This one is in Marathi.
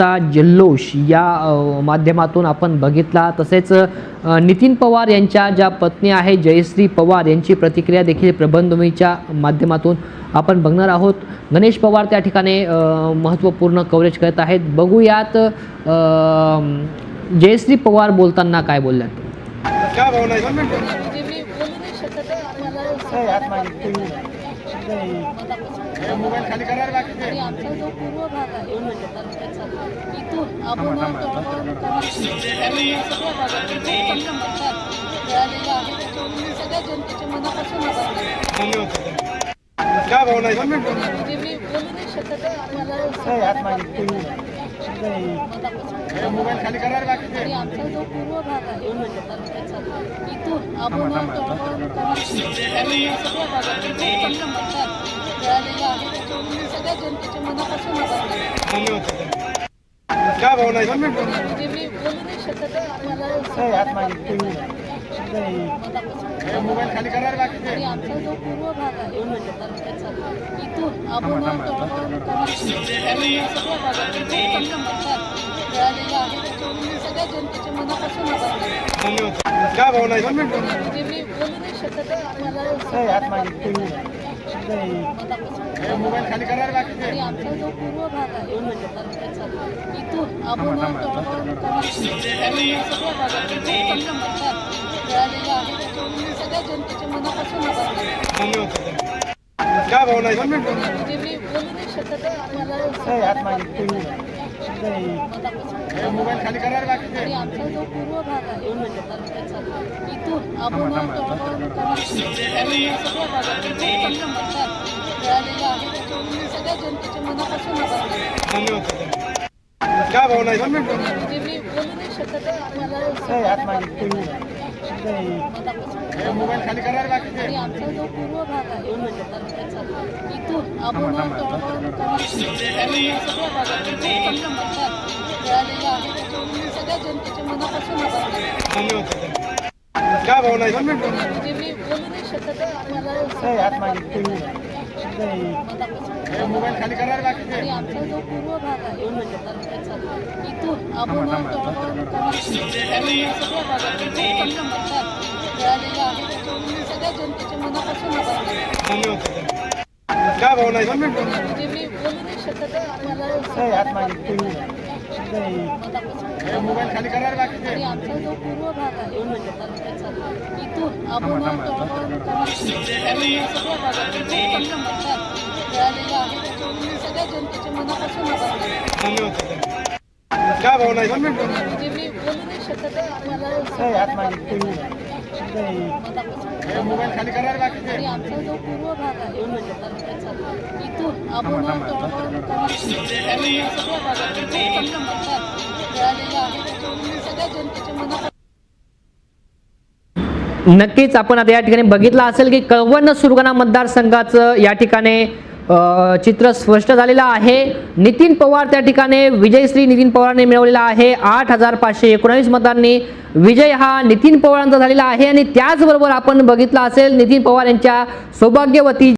पवारांचा जल्लोष या माध्यमातून आपण बघितला. तसेच नितीन पवार यांच्या ज्या पत्नी आहे जयश्री पवार यांची प्रतिक्रिया देखील प्रबंधभूमीच्या माध्यमातून आपण बघणार आहोत. गणेश पवार त्या ठिकाणी महत्त्वपूर्ण कव्हरेज करत आहेत. बघूयात जयश्री पवार बोलताना काय बोलल्यात? आणि आमचा जो पूर्व भाग आहे तालुक्याचा इथून आबोना तळवण सगळ्या भागात जो चांगला मतदार मिळालेला आहे त्याच्यामुळे मी सगळ्या जनतेच्या मनापासून आभार मानते. काय भावना आहे म्हणजे मी बोलू नाही शकत आहे आम्हाला हे मोबाईल खाली करायला लागते आणि आमचा जो पूर्व भाग आहे तालुक्याचा इथून आबोना तळवण सगळ्या भागात जो चांगला मतदार सगळ्या जनतेच्या मनापासून काय भावना म्हणजे मी बोलू नाही शकत आम्हाला हे आणि आमचा जो पूर्व भाग आहे तालुक्याचा इथून आबोना तळवण सगळ्या भागात जो चांगला मतदार मिळालेला आहे त्याच्यामुळे मी सगळ्या जनतेच्या मनापासून आभार मानते. धन्यवाद. काय भावना आहे म्हणजे मी बोलू नाही शकत आम्हाला आणि आमचा जो पूर्व भाग आहे तालुक्याचा इथून आबोना तळवण सगळ्या भागात जो चांगला मतदार मिळालेला आहे त्याच्यामुळे मी सगळ्या जनतेच्या मनापासून आभार मानते. काय भावना आहे म्हणजे मी बोलू नाही शकत आहे हे खाली करायला लागते आणि आमचा जो पूर्व भाग आहे तालुक्याचा इथून आबोना तळवण सगळ्या भागात जो चांगला मतदार आहे त्याच्यामुळे मी सगळ्या जनतेच्या मनापासून आभार काय भावना म्हणजे मी बोलू नाही शकत आम्हाला मोबाईल खाली करायला लागते आणि आमचा जो पूर्व भाग आहे तालुक्याचा इथून तळवण सगळ्या भागात जो चांगला आहे त्याच्यामुळे मी सगळ्या जनतेच्या मनापासून आभार धन्यवाद काय भावना म्हणजे मोबाईल खाली करायला लागते. आमचा जो पूर्व भाग आहे इथून आबोना तळवण सगळ्या भागात चांगला मतदार मिळालेला आहे त्याच्यामुळे सगळ्या जनतेच्या मनापासून आभार मानते. धन्यवाद काय भावना आहे? म्हणजे मी बोलू नाही शकत आहे आणि आमचा जो पूर्व भाग आहे इथून आबोना तळवण सगळ्या भागात जो चांगला मिळालेला आहे त्याच्यामुळे मी सगळ्या जनतेच्या मनापासून आभार मानते. काय भावना आहे म्हणजे मी बोलू नाही शकत आहे आम्हाला मोबाईल खाली करायला लागते आणि आमचा जो पूर्व भाग आहे इथून आबोना तळवण नक्कीच आपण आता या ठिकाणी बघितलं असेल की कळवण सुरगाणा मतदारसंघाचं या ठिकाणी चित्र स्पष्ट झालेलं आहे. नितीन पवार त्या ठिकाणी विजयश्री नितीन पवारांनी मिळवलेला आहे. आठ हजार पाचशे एकोणावीस मतांनी विजय हा नितीन पवारांचा झालेला आहे. आणि त्याचबरोबर आपण बघितलं असेल नितीन पवार यांच्या सौभाग्यवती